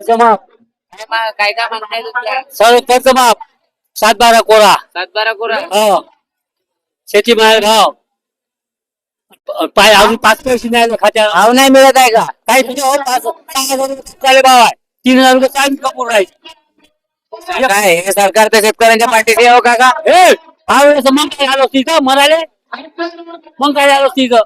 माफ काय मा- काय आहे तुमच्या? सर्व कर्ज माफ सात बारा कोरा. सात बारा कोरा. हो. शेती माल भाव प- पाय अजून पाच पैसे नाही आले खात्यात भाव नाही मिळत आहे का? काही तुझ्या हो पाच हजार रुपये भाव. आहे तीन हजार रुपये काय कपूर राहील. काय हे सरकार तर शेतकऱ्यांच्या पाठीशी आहे हो काका. ए भाव मग काय आलो तिथं मराले मग काय आलो तिथं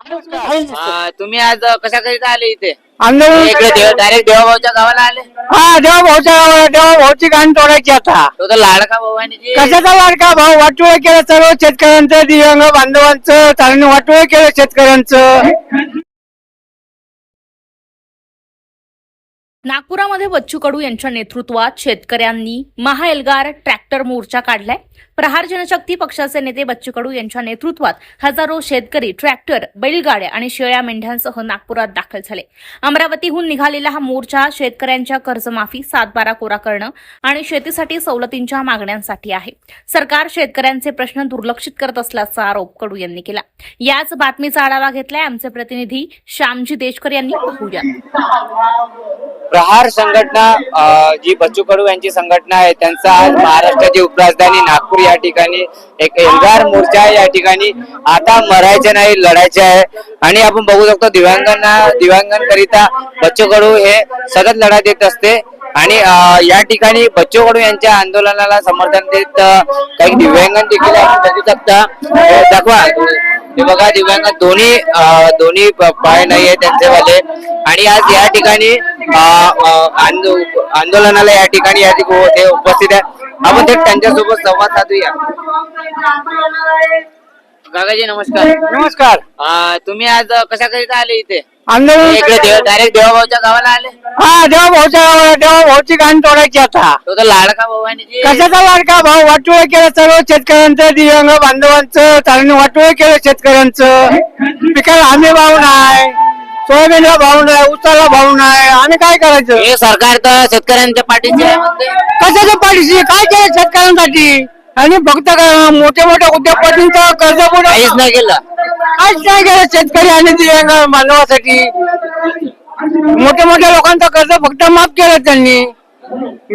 तुम्ही आज कशाकरिता आले इथे? डायरेक्ट देवाभाऊच्या गावाला आले? हा देवा भाऊच्या देवा भाऊची गाण तोडायची आता. तो तर लाडका भवानीजी कशाचा लाडका भाऊ? वाटोळ केलं सर्व शेतकऱ्यांचं दिव्यांग बांधवांचं चालणी वाटोळ केलं शेतकऱ्यांचं. नागपुरामध्ये बच्चू कडू यांच्या नेतृत्वात शेतकऱ्यांनी महाएल्गार ट्रॅक्टर मोर्चा काढलाय. प्रहार जनशक्ती पक्षाचे नेते बच्चू कडू यांच्या नेतृत्वात हजारो शेतकरी ट्रॅक्टर बैलगाड्या आणि शेळ्या मेंढ्यांसह नागपुरात दाखल झाले. अमरावतीहून निघालेला हा मोर्चा शेतकऱ्यांच्या कर्जमाफी सातबारा कोरा करणं आणि शेतीसाठी सवलतींच्या मागण्यांसाठी आहे. सरकार शेतकऱ्यांचे प्रश्न दुर्लक्षित करत असल्याचा आरोप कडू यांनी केला. याच बातमीचा आढावा घेतलाय आमचे प्रतिनिधी श्यामजी देशकर यांनी. पाहूया प्रहार संघटना जी बच्चू कडू यांची संघटना आहे त्यांचा आज महाराष्ट्राची उपराजधानी नागपूर या ठिकाणी एक एल्गार मोर्चा आहे या ठिकाणी. आता मरायचे नाही लढायचे आहे. आणि आपण बघू शकतो दिव्यांगांना दिव्यांगांकरिता बच्चू कडू हे सतत लढा देत असते. आणि या ठिकाणी बच्चू कडू यांच्या आंदोलनाला समर्थन देत काही दिव्यांगां देखील आपण बघू शकता दाखवा. हे बघा दिव्यांग दोन्ही दोन्ही पाय नाही आहे त्यांचे वाले आणि आज या ठिकाणी आंदोलनाला या ठिकाणी या ठिकाणी ते उपस्थित आहे. आपण थेट त्यांच्यासोबत संवाद साधूया. काकाजी नमस्कार. नमस्कार. अं, तुम्ही आज कशाकरिता आले इथे? आंदोलन इकडे डायरेक्ट देवाभाऊच्या गावाला आले? हा देवा भाऊच्या देवा भाऊची गाण तोडायची आता. तो तर लाडका भवानीजी कशाचा लाडका भाऊ? वाटोळ केलं सर्व शेतकऱ्यांचं दिव्यांग बांधवांचं चालणी वाटोळ केलं शेतकऱ्यांचं. पिकाला हमी भाव नाही. सोयाबीनला भाव नाही उसाला भाव नाही. आम्ही काय करायचं? हे सरकार तर शेतकऱ्यांच्या आहे म्हणते. कशाच्या पाठीशी? काय केलं शेतकऱ्यांसाठी? आणि फक्त का- मोठ्या मोठ्या उद्योगपतींचं कर्ज काहीच नाही केलं. काहीच नाही केलं शेतकरी आणि दिव्यांग बांधवासाठी मोठ्या मोठ्या लोकांचं कर्ज फक्त माफ केलं त्यांनी.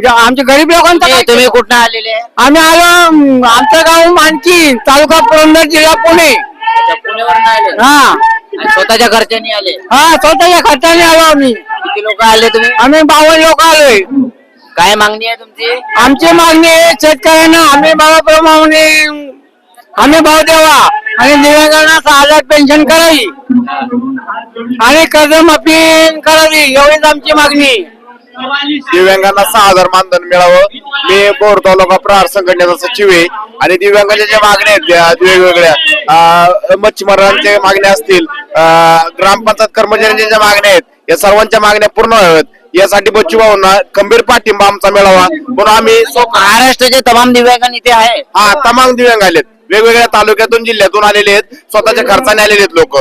आमच्या गरीब लोकांचं काय तुम्ही? कुठं आलेले? आहे? आम्ही आलो अं, आमचं गाव मानकी तालुका पुरंदर जिल्हा पुणे. अच्छा, पुण्यावरून आले. हा. आणि स्वतःच्या घरच्यांनी आले. हा स्वतःच्या खर्चाने आलो आम्ही. किती लोक आले तुम्ही? आम्ही बावन्न लोक आलोय. काय मागणी आहे तुमची? आमची मागणी आहे शेतकऱ्यांना आम्ही भावाप्रमाणे आम्ही भाव द्यावा आणि दिव्यांगांना सहा हजार पेन्शन करावी. आणि कर्जमाफी करावी एवढीच आमची मागणी. दिव्यांगांना सहा हजार मानधन मिळावं. मी बोर तालुका प्रहार संघटनेचा सचिव आहे. आणि दिव्यांगाच्या ज्या मागण्या आहेत वेगवेगळ्या. अं, मच्छीमारांच्या मागण्या असतील ग्रामपंचायत कर्मचाऱ्यांच्या ज्या मागण्या आहेत या सर्वांच्या मागण्या पूर्ण व्हाव्यात. यासाठी बच्चू भाऊंना खंबीर पाठिंबा आमचा मिळावा. म्हणून आम्ही महाराष्ट्राचे तमाम दिव्यांग इथे आहे. हा तमाम दिव्यांग आलेत. वेगवेगळ्या तालुक्यातून जिल्ह्यातून आलेले आहेत. स्वतःच्या खर्चाने आलेले आहेत लोक.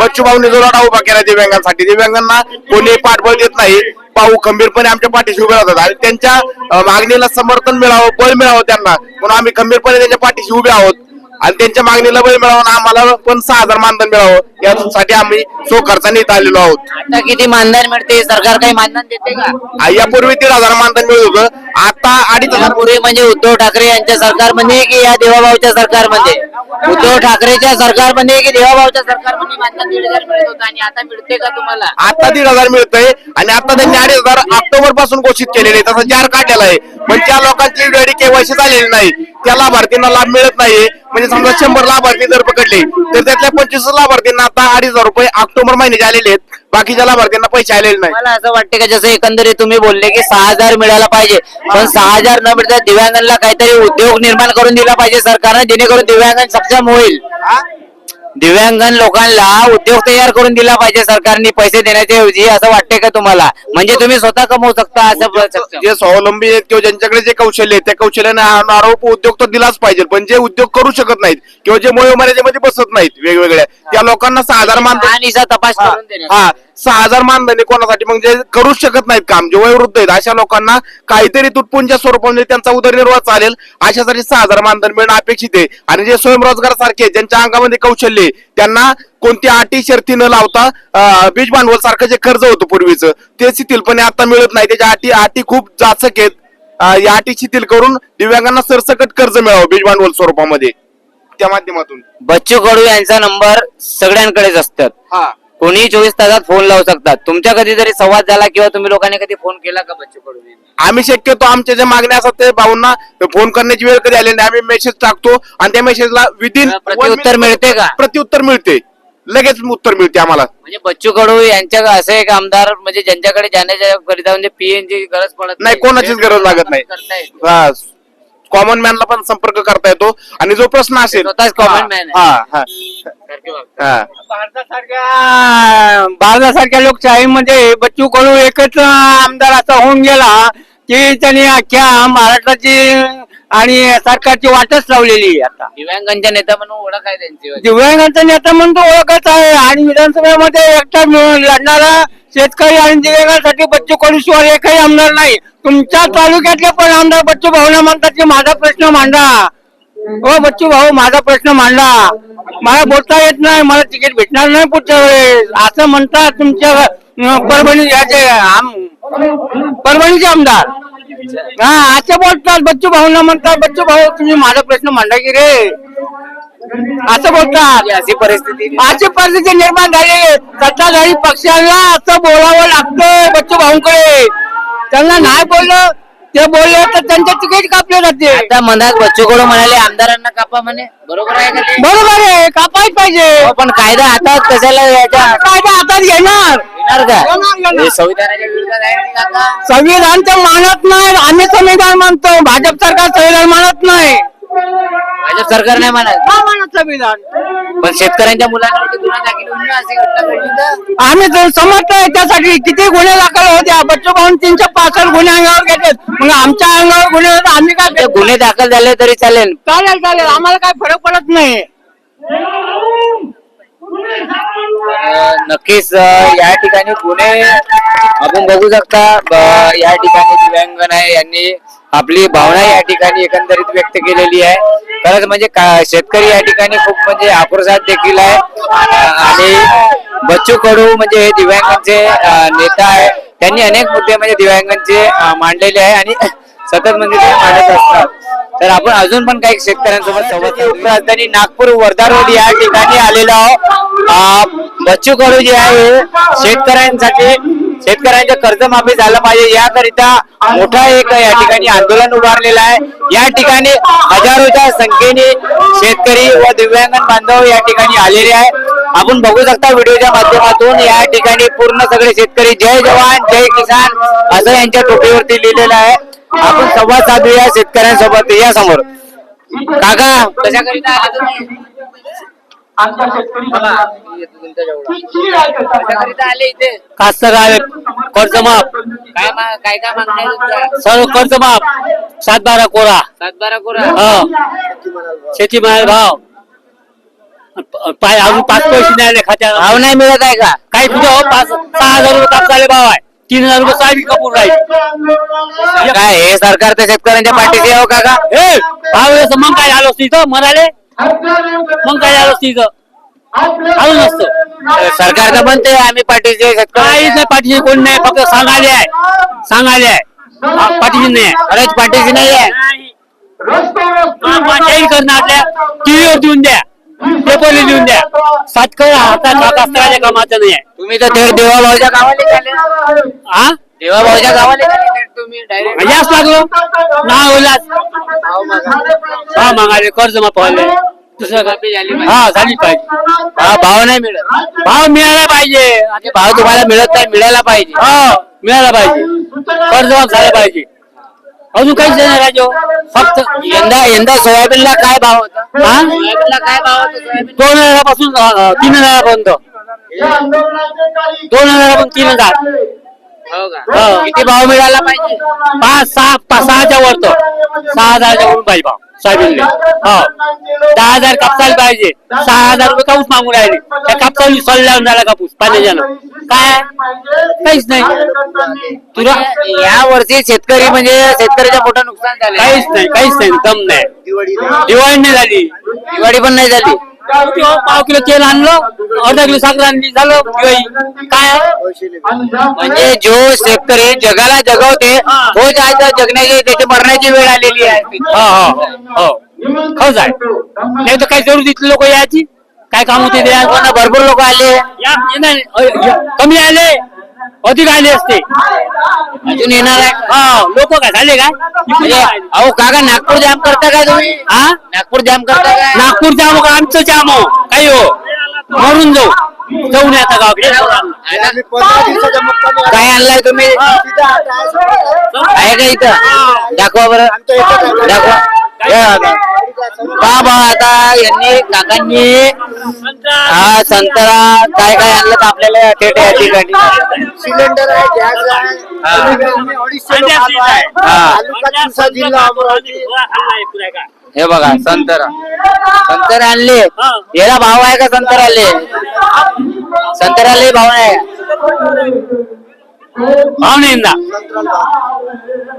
बच्चूभाऊ निजोराडा उभा केला दिव्यांगांसाठी. दिव्यांगांना कोणी पाठबळ देत नाही. भाऊ खंबीरपणे आमच्या पाठीशी उभे राहतात. आणि त्यांच्या मागणीला समर्थन मिळावं बळ मिळावं त्यांना. म्हणून आम्ही खंबीरपणे त्यांच्या पाठीशी उभे आहोत. आणि त्यांच्या मागणीला बळ मिळावं आम्हाला पण सहा हजार मानधन मिळावं. यासाठी आम्ही सो खर्चाने इथं आलेलो आहोत. आता किती मानधन मिळते? सरकार काही मानधन देते का? आ, यापूर्वी दीड हजार मानधन मिळत होतं. आता अडीच हजार यापूर्वी म्हणजे उद्धव ठाकरे यांच्या सरकारमध्ये की या देवाभाऊच्या सरकारमध्ये? उद्धव ठाकरेच्या सरकारमध्ये की देवाभाऊच्या सरकारमध्ये मानधन दीड हजार मिळत होतं आणि आता मिळते का तुम्हाला? आता दीड हजार मिळतंय. आणि आता त्यांनी अडीच हजार ऑक्टोबरपासून घोषित केलेले. तसं जार काढलेला आहे. पण ज्या लोकांची वेळी केवायसी झालेली नाही त्या लाभार्थींना लाभ मिळत नाहीये. म्हणजे समजा शंभर लाभार्थी जर पकडले तर त्यातल्या पंचवीस लाभार्थींना आता अडीच हजार रुपये ऑक्टोबर महिन्याचे आलेले आहेत. बाकीच्या लाभार्थींना पैसे आलेले नाही मला असं वाटतं का जसं एकंदरीत तुम्ही बोलले की सहा हजार मिळायला पाहिजे पण सहा हजार न मिळता दिव्यांगांना काहीतरी उद्योग निर्माण करून दिला पाहिजे सरकारनं जेणेकरून दिव्यांगां सक्षम होईल. दिव्यांगन लोकांना उद्योग तयार करून दिला पाहिजे सरकारने पैसे देण्याच्या ऐवजी असं वाटतंय का तुम्हाला? म्हणजे तुम्ही स्वतः कमवू शकता असं. जे स्वावलंबी आहेत किंवा ज्यांच्याकडे जे कौशल्य आहे त्या कौशल्याने आरोप उद्योग तर दिलाच पाहिजे पण जे उद्योग करू शकत नाहीत किंवा जे मोहमध्ये बसत नाहीत वेगवेगळ्या त्या लोकांना साधारण तपास हा. सहा हजार मानधनी कोणासाठी? मग जे करूच शकत नाहीत काम जे वयोवृद्ध आहेत अशा लोकांना काहीतरी तुटपुंच्या स्वरूपामध्ये त्यांचा उदरनिर्वाह चालेल. अशासाठी सहा हजार मानधन मिळणं अपेक्षित आहे. आणि जे स्वयंरोजगार सारखे ज्यांच्या अंगामध्ये कौशल्य त्यांना कोणती अटी शर्ती न लावता बीज भांडवल सारखं जे कर्ज होतं पूर्वीचं ते शिथिलपणे आता मिळत नाही. त्याच्या अटी अटी खूप जाचक आहेत. या अटी शिथिल करून दिव्यांगांना सरसकट कर्ज मिळावं बीज भांडवल स्वरूपामध्ये. त्या माध्यमातून. बच्चू कडू यांचा नंबर सगळ्यांकडेच असतात. हा. कोणी चोवीस तासात फोन लावू शकतात तुमच्या कधीतरी संवाद झाला किंवा तुम्ही लोकांनी कधी फोन केला का बच्चू कडू? आम्ही शक्यतो आमच्या ज्या मागण्या असतात ते भाऊंना फोन करण्याची वेळ कधी आली नाही आम्ही मेसेज टाकतो आणि त्या मेसेजला विदिन प्रत्युत्तर मिळते का? प्रत्युत्तर मिळते लगेच उत्तर मिळते आम्हाला म्हणजे बच्चू कडू यांच्या असं एक आमदार म्हणजे ज्यांच्याकडे जाण्याच्या करिता म्हणजे पीएनची गरज पडत नाही कोणाचीच गरज लागत नाही. कॉमन मॅनला पण संपर्क करता येतो. आणि जो प्रश्न असेल स्वतःच common man आहे. हा हा. हा. भारतासारख्या भारतासारख्या लोकशाहीमध्ये बच्चू कडू एकच आमदार असा होऊन गेला की त्यांनी अख्ख्या महाराष्ट्राची आणि सरकारची वाटच लावलेली आहे आता. दिव्यांगांच्या नेता म्हणून ओळख आहे त्यांची. दिव्यांगांचा नेता म्हणतो ओळखच आहे. आणि विधानसभेमध्ये एकटा मिळून लढणारा शेतकरी आणि दिव्यांगांसाठी बच्चू कडूश्वर एकही आमदार नाही. तुमच्या तालुक्यातले पण आमदार बच्चू भाऊना म्हणतात की माझा प्रश्न मांडा. हो बच्चू भाऊ माझा प्रश्न मांडा. मला बोलता येत नाही मला तिकीट भेटणार नाही पुढच्या वेळेस. असं म्हणतात तुमच्या परभणी याचे परभणीचे आमदार. हा असं बोलतात. बच्चू भाऊना म्हणतात बच्चू भाऊ तुम्ही माझा प्रश्न मांडा की रे? असं बोलतात. अशी परिस्थिती अशी परिस्थिती निर्माण झाली सत्ताधारी पक्षाला असं बोलावं लागतं बच्चू भाऊंकडे. त्यांना नाही बोललं ते बोलले तर त्यांचे तिकीट कापले जाते. आता मनात बच्चू कडू म्हणाले आमदारांना कापा म्हणे. बरोबर आहे का ते? बरोबर आहे कापायच पाहिजे. हो, पण कायदा हातात कशाला यायचा कायदा हातात घेणार. येणार का? येणार, येणार. हे संविधानाच्या विरोधात आहे काका? संविधान तर मानत नाही आम्ही संविधान मानतो. भाजप सरकार संविधान मानत नाही. भाजप सरकार नाही म्हणत का मानत संविधान पण शेतकऱ्यांच्या मुलांवरती गुन्हा दाखल होऊन अशी घटना घडली तर आम्ही तर समजतो त्यासाठी किती गुन्हे दाखल होत्या बच्चू भाऊन तीनशे पासष्ट गुन्हे अंगावर घेतलेत मग आमच्या अंगावर गुन्हे होते आम्ही काय ते गुन्हे दाखल झाले तरी चालेल. चालेल चालेल. आम्हाला काय फरक पडत नाही. अं, नक्कीच अं, या ठिकाणी गुन्हे आपण बघू शकता. ब- या ठिकाणी दिव्यांगन आहे यांनी. आपली भावना या ठिकाणी एकंदरीत व्यक्त केलेली आहे. खरंच म्हणजे का- शेतकरी या ठिकाणी खूप म्हणजे आक्रोशात देखील आहे. आणि बच्चू कडू म्हणजे हे दिव्यांगांचे नेता आहे. त्यांनी अनेक मुद्दे म्हणजे दिव्यांगांचे मांडलेले आहे आणि सतत म्हणजे ते मांडत असतात. तर आपण अजून पण काही शेतकऱ्यांसोबत संवाद राजधानी नागपूर वर्धा रोड या ठिकाणी आलेलो आहोत. बच्चू कडू जे आहे शेतकऱ्यांसाठी शेतकऱ्यांचं कर्जमाफी झालं पाहिजे. याकरिता मोठा एक या ठिकाणी आंदोलन उभारलेलं आहे. या ठिकाणी हजारोच्या संख्येने शेतकरी व दिव्यांगन बांधव या ठिकाणी आलेले आहे आपण बघू शकता व्हिडिओच्या माध्यमातून या ठिकाणी पूर्ण सगळे शेतकरी जय जवान जय किसान असं यांच्या टोपीवरती लिहिलेलं आहे. आपण संवाद साधूया शेतकऱ्यांसोबत या समोर. काका कशाकरिता आले इथे. कास्तकार कर्जमाफ काय मा- काय काय आहे तुमच्या? सर्व कर्जमाफ सात बारा कोरा. सातबारा कोरा. हा. शेती माल भाव. पाय अजून पाच पैसे नाही आले खात्यात भाव नाही मिळत आहे का? काही तुझं हो पाच सहा हजार रुपये कापसाले भाव आहे. तीन हजार रुपये सोयाबीन कापून राहील. काय हे सरकार तर शेतकऱ्यांच्या पाठीशी आहे हो काका ए भाव असं मग काय झालं असतं इथं? म्हणाले मग काय झालं असतं. इथं आलं नसतं सरकार तर म्हणते आम्ही पाठीशी आहे काहीच नाही पाठीशी कोण नाही फक्त सांगायले आहे. सांगायले आहे. हा, पाठीशी नाही. खरंच पाठीशी नाही आहे. जाहीर करणार टीव्हीवर देऊन द्या. देऊन द्या. सातकर हातात कास्तकाच्या कामाचं नाही आहे. तुम्ही तर थेट देवाभाऊच्या गावाला हा देवाभाऊच्या गावाला याच लागलो? ना हा मागाले कर्ज झाली पाहिजे. हा झाली पाहिजे. हा भाव नाही मिळत. भाव मिळाला पाहिजे. भाव तुम्हाला मिळत नाही मिळायला पाहिजे. हा मिळाला पाहिजे. कर्ज माफ झाला पाहिजे. अजून काहीच नाही राजो. फक्त यंदा यंदा सोयाबीनला काय भाव होता? हा? सोयाबीनला काय भाव होता सोयाबीन दोन हजारापासून अं, तीन हजारापर्यंत. दोन हजारापासून तीन हजार. हो का? हो. किती भाव मिळाला पाहिजे? पाच सहा पाच सहाच्या वर तो सहा हजारच्या वरून पाहिजे भाव सोयाबीनले. हो. दहा हजार कापसाला पाहिजे. सहा हजार रुपये कापूस मागून राहिले. त्या कापसाला सल्ला लावून झाला कापूस पाण्याच्यानं. काय? काहीच नाही. तुला या वर्षी शेतकरी म्हणजे शेतकऱ्याच्या मोठं नुकसान झालं काहीच नाही काहीच नाही दम नाही. दिवाळी नाही झाली. दिवाळी पण नाही झाली. हो, पाव किलो तेल आणलं अर्धा किलो साखर आणली झालं दिवाळी काय? म्हणजे जो शेतकरी जगाला जगवते तो आज जगण्याची त्याची मरण्याची वेळ आलेली आहे. हो हो हो. आहे. नाही तर काही जरूर इथले लोक यायची? काय काम होते ते? हो. भरपूर लोक आले. कमी आले. अधिक आले असते अजून येणार आहे? हा लोक काय झाले काय? म्हणजे अहो काका नागपूर जाम करता काय तुम्ही? हा नागपूर जाम करता काय? नागपूर जाम का आमचं जाम हो. काही हो. मरून जाऊ. जाऊ नये आता गावाकडे. काय आणलाय तुम्ही? आहे. का इथं? दाखवा बरं. दाखवा. या. बा आता यांनी काकांनी हा संतरा काय काय आणलं तर आपल्याला थेट या ठिकाणी सिलेंडर आहे गॅस आहे. आम्ही अडीचशे लोक आलो आहे. हा. तालुका तिवसा जिल्हा अमरावती. हे बघा संतरा. संतर आणले. याला भाव आहे का संतराले संतराले भाव नाही. भाव नाही यंदा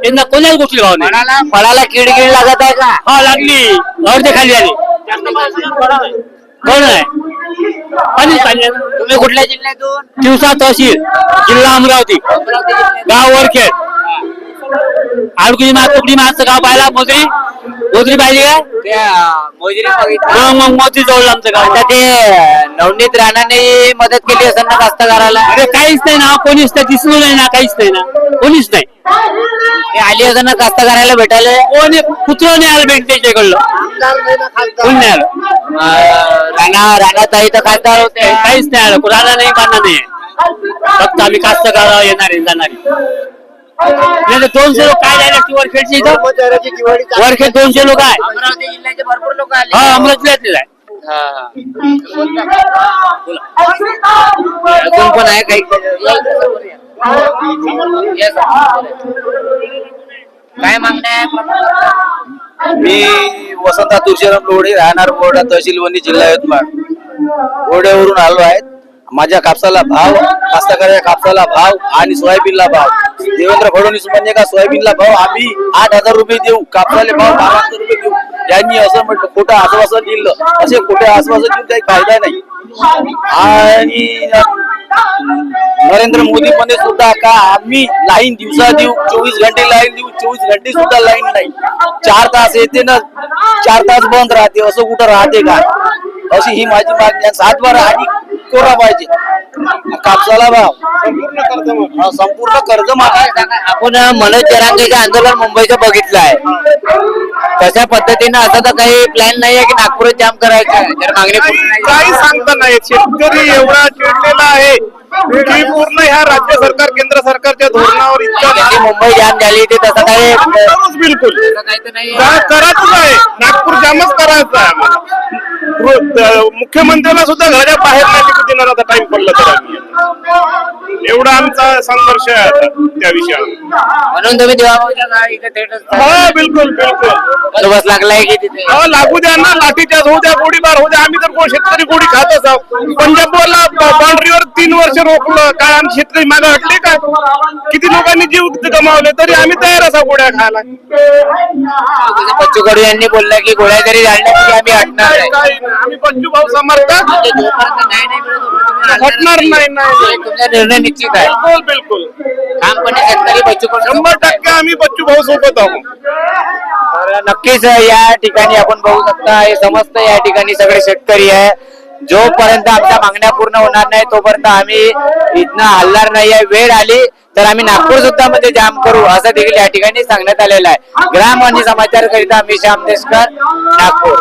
यंदा कोणाच गोष्टी भाव नाही फळाला फळाला कीड कीड लागत आहे का? हा लागली. अर्धे खाली आली. कोण आहे? पाणी. तुम्ही कुठल्या जिल्ह्यातून? दिवसा तहसील जिल्हा अमरावती. गाव वरखेड. आडकुली मात तुकडी मातचं गाव पाहिला मोजरी मोजरी पाहिजे का? हा मग मोजरी जवळ आमचं गाव. आता ते नवनीत राणाने मदत केली असेल ना कास्तकाराला. अरे काहीच नाही ना कोणीच नाही दिसलो नाही ना काहीच नाही ना. कोणीच नाही. ते आली असेल ना कास्तकाराला भेटायला. कोणी कुत्र नाही आलं भेट त्याच्याकडलं. कोण नाही आलं? अं, राणा राणा ताई तर खासदार होते. काहीच नाही आलं. राहणार नाही बांधणार नाही. फक्त आम्ही कास्तकार येणारे जाणारे. नाही दोनशे लोक काय झाले असते वरखेडचे इथं. वरखेड दोनशे लोक आहे. अमरावती जिल्ह्याचे भरपूर लोक आले. हा अमरावतीतलेच आहे. अजून पण आहे काही. काय मागण्या आहे? मी वसंता तुळशीराम लोढे राहणार बोर्डा तहसील वणी जिल्हा यवतमाळ. बोर्ड्यावरून आलो आहे. माझ्या कापसाला भाव कास्तकाराच्या कापसाला भाव आणि सोयाबीनला भाव. देवेंद्र फडणवीस म्हणजे का सोयाबीनला भाव? आम्ही आठ हजार रुपये देऊ. कापसाले भाव बारा हजार रुपये देऊ. यांनी असं म्हटलं खोटं आश्वासन दिलं. असे खोटे आश्वासन देऊन काही फायदा नाही. आणि नरेंद्र मोदी मध्ये सुद्धा का आम्ही लाईन दिवसा देऊ चोवीस घंटे लाईन देऊ चोवीस घंटे सुद्धा लाईन नाही. चार तास येते ना चार तास बंद राहते असं कुठं राहते का? अशी ही माझी मागणी सात बारा आणि कोरा पाहिजे. कापसाला भाव. हा, संपूर्ण कर्ज आपण मनोज जरांगेचं आंदोलन मुंबईचं बघितलं आहे. तशा पद्धतीनं असं तर काही प्लॅन नाही आहे की नागपूरात जाम करायचं मागणी काही सांगता नाही. शेतकरी एवढा चिडलेला आहे. की पूर्ण ह्या राज्य सरकार केंद्र सरकारच्या धोरणावर इतका मुंबई जाम झाली ते तसं काही बिलकुल. करायचंच आहे नागपूर जामच करायचं आहे आम्हाला. मुख्यमंत्र्याला सुद्धा घराच्या बाहेर नाही निघू देणार आता टाइम पडला तर आम्ही. एवढा आमचा संघर्ष आहे आता त्या विषयावर. म्हणून तुम्ही देवाभाऊच्या गावी इथे थेट असता. हा बिलकुल बिलकुल. बंदोबस्त लागलाय की तिथे? हो लागू द्या ना लाठीचार्ज होऊ द्या गोळीबार होऊ द्या. आम्ही तर कोण शेतकरी गोळी खातच आहोत. पंजाबवरला बाउंड्रीवर तीन वर्ष रोखलं काय आमचे शेतकरी मागे हटले का? किती लोकांनी जीव गमावले तरी आम्ही तयार असा गोळ्या खायला. बच्चू कडू यांनी बोललं की गोळ्या जरी झाडल्या आम्ही हटणार नाही. आम्ही पंचू भाऊ समर्थक हटणार नाही. नाही तुमचा निर्णय निश्चित आहे. बिलकुल बिलकुल. ठामपणे शेतकरी बच्चू कडू शंभर टक्के आम्ही बच्चू भाऊ सोबत आहोत. तर नक्कीच या ठिकाणी आपण बघू शकता हे समस्त या ठिकाणी सगळे शेतकरी आहे. जोपर्यंत आमच्या मागण्या पूर्ण होणार नाही तोपर्यंत आम्ही इथनं हलणार नाहीये वेळ आली तर आम्ही नागपूर सुद्धा मध्ये जाम करू असं देखील या ठिकाणी सांगण्यात आलेलं आहे. ग्राम आणि समाचार करिता मी श्याम देशकर नागपूर.